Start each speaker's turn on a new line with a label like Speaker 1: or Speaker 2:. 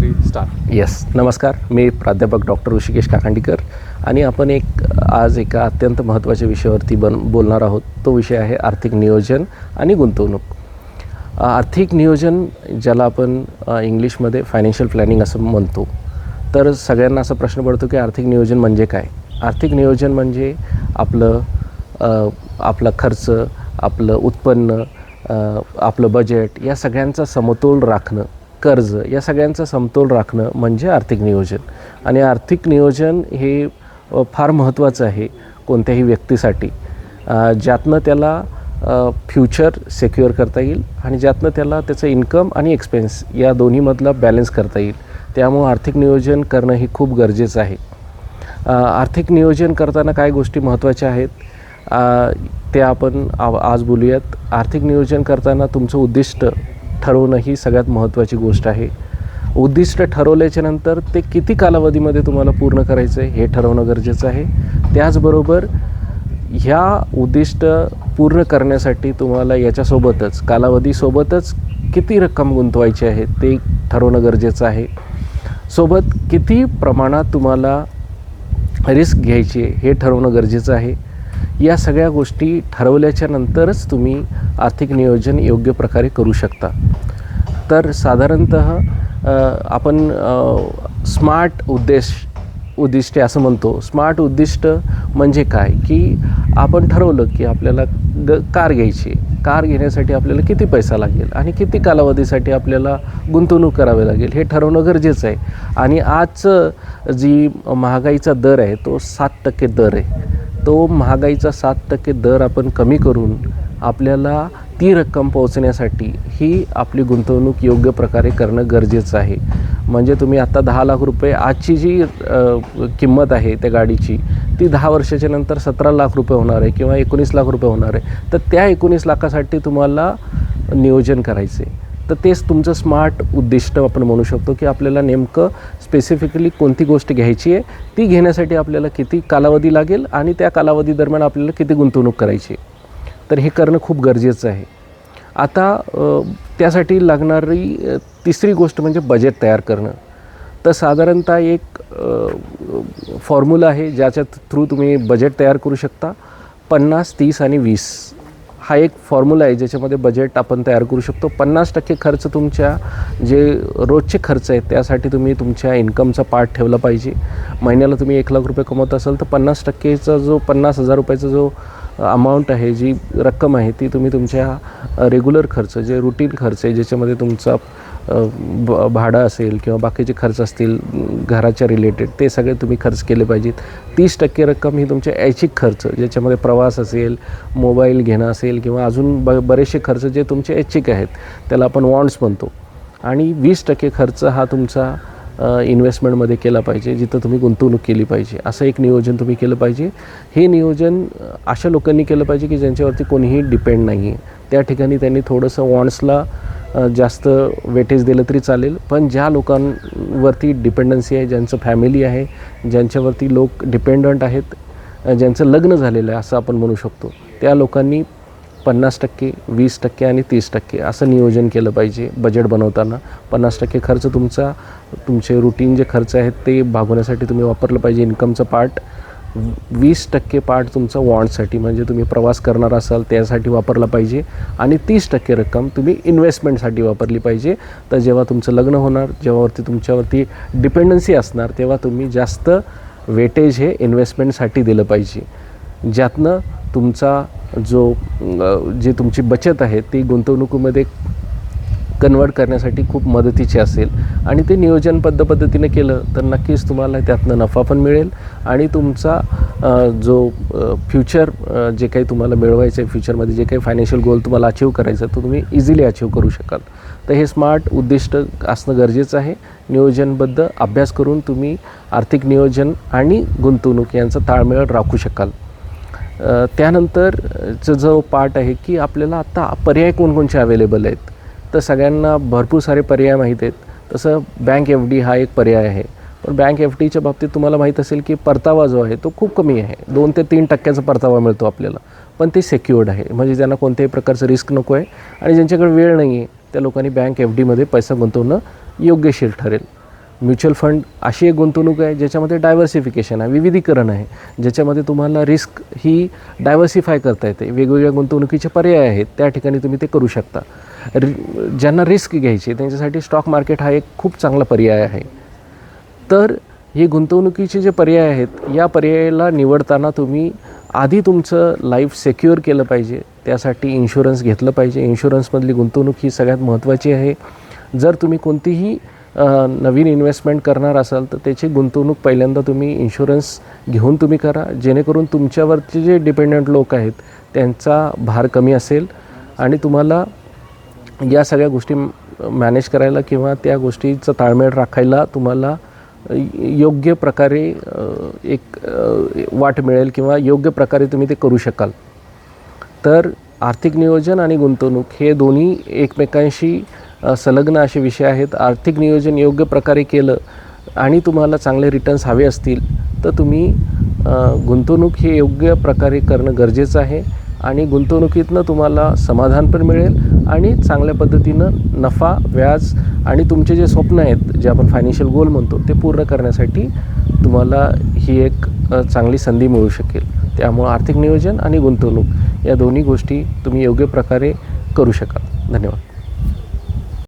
Speaker 1: Three star
Speaker 2: yes नमस्कार. मी प्राध्यापक doctor Rishikesh काकांडीकर आणि आपण एक आज एका अत्यंत महत्त्वाच्या विषयावरती बन बोलणार आहोत. तो विषय आहे आर्थिक नियोजन आणि गुंतवणूक. आर्थिक नियोजन ज्याला आपण इंग्लिशमध्ये फायनान्शियल प्लॅनिंग असं म्हणतो. तर सगळ्यांना असा प्रश्न पडतो की आर्थिक नियोजन म्हणजे काय? आर्थिक नियोजन म्हणजे आपलं आपला खर्च आपलं उत्पन्न आपलं बजेट या सगळ्यांचा समतोल राखणं. कर्ज या सगळ्यांचा समतोल राखणं म्हणजे आर्थिक नियोजन. आणि आर्थिक नियोजन हे फार महत्त्वाचं आहे कोणत्याही व्यक्तीसाठी. ज्यातनं त्याला फ्युचर सेक्युअर करता येईल आणि ज्यातनं त्याला त्याचं इन्कम आणि एक्सपेन्स या दोन्हीमधला बॅलन्स करता येईल. त्यामुळं आर्थिक नियोजन करणं हे खूप गरजेचं आहे. आर्थिक नियोजन करताना काय गोष्टी महत्त्वाच्या आहेत? ते आपण आ- आज बोलूयात. आर्थिक नियोजन करताना तुमचं उद्दिष्ट ठरवणं ही सगळ्यात महत्त्वाची गोष्ट आहे. उद्दिष्ट ठरवल्याच्या नंतर ते किती कालावधीमध्ये तुम्हाला पूर्ण करायचं आहे हे ठरवणं गरजेचं आहे. त्याचबरोबर ह्या उद्दिष्ट पूर्ण करण्यासाठी तुम्हाला याच्यासोबतच कालावधीसोबतच किती रक्कम गुंतवायची आहे ते ठरवणं गरजेचं आहे. सोबत किती प्रमाणात तुम्हाला रिस्क घ्यायची आहे हे ठरवणं गरजेचं आहे. या सगळ्या गोष्टी ठरवल्याच्या नंतरच तुम्ही आर्थिक नियोजन योग्य प्रकारे करू शकता. तर साधारणत आपण स्मार्ट उद्देश उद्दिष्टे असं म्हणतो. स्मार्ट उद्दिष्ट म्हणजे काय? की आपण ठरवलं की आपल्याला ग कार घ्यायची. कार घेण्यासाठी आपल्याला किती पैसा लागेल आणि किती कालावधीसाठी आपल्याला गुंतवणूक करावी लागेल हे ठरवणं गरजेचं आहे. आणि आजचं जी महागाईचा दर आहे तो सात टक्के दर आहे. तो महागाईचा सात टक्के दर आपण कमी करून आपल्याला ती रक्कम पोहोचण्यासाठी ही आपली गुंतवणूक योग्य प्रकारे करणं गरजेचं आहे. म्हणजे तुम्ही आत्ता दहा लाख रुपये आजची जी किंमत आहे त्या गाडीची ती दहा वर्षाच्या नंतर सतरा लाख रुपये होणार आहे किंवा एकोणीस लाख रुपये होणार आहे. तर त्या एकोणीस लाखासाठी तुम्हाला नियोजन करायचं आहे तर तेच तुमचं स्मार्ट उद्दिष्ट आपण म्हणू शकतो की आपल्याला नेमकं स्पेसिफिकली कोणती गोष्ट घ्यायची आहे ती घेण्यासाठी आपल्याला किती कालावधी लागेल आणि त्या कालावधी दरम्यान आपल्याला किती गुंतवणूक करायची आहे. तर हे करणं खूप गरजेचं आहे. आता त्यासाठी लागणारी तिसरी गोष्ट म्हणजे बजेट तयार करणं. तर साधारणतः एक फॉर्म्युला आहे ज्याच्या थ्रू तुम्ही बजेट तयार करू शकता. पन्नास तीस आणि वीस. हा एक फॉर्म्युला आहे ज्याच्यामध्ये बजेट आपण तयार करू शकतो. पन्नास टक्के खर्च तुमच्या जे रोजचे खर्च आहेत त्यासाठी तुम्ही तुमच्या इन्कमचा पार्ट ठेवला पाहिजे. महिन्याला तुम्ही एक लाख रुपये कमवत असाल तर पन्नास टक्केचा जो पन्नास हजार रुपयाचा जो अमाऊंट आहे जी रक्कम आहे ती तुम्ही तुमच्या रेग्युलर खर्च जे रुटीन खर्च आहे ज्याच्यामध्ये तुमचा ब भाडं असेल किंवा बाकीचे खर्च असतील घराच्या रिलेटेड ते सगळे तुम्ही खर्च केले पाहिजेत. तीस टक्के रक्कम ही तुमच्या ऐच्छिक खर्च ज्याच्यामध्ये प्रवास असेल मोबाईल घेणं असेल किंवा अजून ब बरेचसे खर्च जे तुमचे ऐच्छिक आहेत त्याला आपण वॉन्ड्स म्हणतो. आणि वीस टक्के खर्च हा तुमचा इन्व्हेस्टमेंटमध्ये केला पाहिजे जिथं तुम्ही गुंतवणूक केली पाहिजे. असं एक नियोजन तुम्ही केलं पाहिजे. हे नियोजन अशा लोकांनी केलं पाहिजे की ज्यांच्यावरती कोणीही डिपेंड नाही आहे त्या ठिकाणी त्यांनी थोडंसं वॉन्ट्सला जास्त वेटेज दिलं तरी चालेल. पण ज्या लोकांवरती डिपेंडन्सी आहे ज्यांचं फॅमिली आहे ज्यांच्यावरती लोक डिपेंडंट आहेत ज्यांचं लग्न झालेलं आहे असं आपण म्हणू शकतो त्या लोकांनी पन्नास टक्के वीस टक्के आणि तीस टक्के असं नियोजन केलं पाहिजे बजेट बनवताना. पन्नास टक्के खर्च तुमचा तुमचे रुटीन जे खर्च आहेत ते भागवण्यासाठी तुम्ही वापरलं पाहिजे इन्कमचं पार्ट वीस टक्के पार्ट तुमचं वॉन्डसाठी म्हणजे तुम्ही प्रवास करणार असाल त्यासाठी वापरला पाहिजे. आणि तीस टक्के रक्कम तुम्ही इन्व्हेस्टमेंटसाठी वापरली पाहिजे. तर जेव्हा तुमचं लग्न होणार जेव्हावरती तुमच्यावरती डिपेंडन्सी असणार तेव्हा तुम्ही जास्त वेटेज हे इन्व्हेस्टमेंटसाठी दिलं पाहिजे. ज्यातनं तुमचा जो जी तुमची बचत आहे ती गुंतवणुकीमध्ये कन्वर्ट करण्यासाठी खूप मदतीचे असेल. आणि ते नियोजनबद्ध पद्धतीने केलं तर नक्कीच तुम्हाला त्यातनं नफा पण मिळेल. आणि तुमचा जो फ्युचर जे काही तुम्हाला मिळवायचं आहे फ्युचरमध्ये जे काही फायनान्शियल गोल तुम्हाला अचीव करायचं आहे तो तुम्ही इझिली अचीव करू शकाल. तर हे स्मार्ट उद्दिष्ट असणं गरजेचं आहे. नियोजनबद्ध अभ्यास करून तुम्ही आर्थिक नियोजन आणि गुंतवणूक यांचा ताळमेळ राखू शकाल. त्यानंतरचं त्यानंतरचा जो पार्ट आहे की आपल्याला आत्ता पर्याय कोणकोणचे अवेलेबल आहेत? तर सगळ्यांना भरपूर सारे पर्याय माहीत आहेत. तसं बँक एफ डी हा एक पर्याय आहे. पण बँक एफ डीच्या बाबतीत तुम्हाला माहीत असेल की परतावा जो आहे तो खूप कमी आहे. दोन ते तीन टक्क्याचा परतावा मिळतो आपल्याला. पण ते सेक्युअर्ड आहे. म्हणजे ज्यांना कोणत्याही प्रकारचं रिस्क नको आहे आणि ज्यांच्याकडे वेळ नाही आहे त्या लोकांनी बँक एफ डीमध्ये पैसा गुंतवणं योग्यशीर ठरेल. म्युच्युअल फंड अशी एक गुंतवणूक आहे ज्याच्यामध्ये डायव्हर्सिफिकेशन आहे विविधीकरण आहे ज्याच्यामध्ये तुम्हाला रिस्क ही डायव्हर्सिफाय करता येते. वेगवेगळ्या गुंतवणुकीचे पर्याय आहेत त्या ठिकाणी तुम्ही ते करू शकता. रि ज्यांना रिस्क घ्यायची त्यांच्यासाठी स्टॉक मार्केट हा एक खूप चांगला पर्याय आहे. तर हे गुंतवणुकीचे जे पर्याय आहेत या पर्यायाला निवडताना तुम्ही आधी तुमचं लाईफ सेक्युअर केलं पाहिजे त्यासाठी इन्शुरन्स घेतलं पाहिजे. इन्शुरन्समधली गुंतवणूक ही सगळ्यात महत्त्वाची आहे. जर तुम्ही कोणतीही नवीन इन्व्हेस्टमेंट करणार असाल तर त्याची गुंतवणूक पहिल्यांदा तुम्ही इन्शुरन्स घेऊन तुम्ही करा. जेणेकरून तुमच्यावरचे जे डिपेंडंट लोक आहेत त्यांचा भार कमी असेल आणि तुम्हाला या सगळ्या गोष्टी मॅनेज करायला किंवा त्या गोष्टीचं ताळमेळ राखायला तुम्हाला योग्य प्रकारे एक वाट मिळेल किंवा योग्य प्रकारे तुम्ही ते करू शकाल. तर आर्थिक नियोजन आणि गुंतवणूक हे दोन्ही एकमेकांशी संलग्न असे विषय आहेत. आर्थिक नियोजन योग्य प्रकारे केलं आणि तुम्हाला चांगले रिटर्न्स हवे असतील तर तुम्ही गुंतवणूक हे योग्य प्रकारे करणं गरजेचं आहे. आणि गुंतवणुकीतनं तुम्हाला समाधान पण मिळेल आणि चांगल्या पद्धतीनं नफा व्याज आणि तुमचे जे स्वप्न आहेत जे आपण फायनान्शियल गोल म्हणतो ते पूर्ण करण्यासाठी तुम्हाला ही एक चांगली संधी मिळू शकेल. त्यामुळं आर्थिक नियोजन आणि गुंतवणूक या दोन्ही गोष्टी तुम्ही योग्य प्रकारे करू शकाल. धन्यवाद.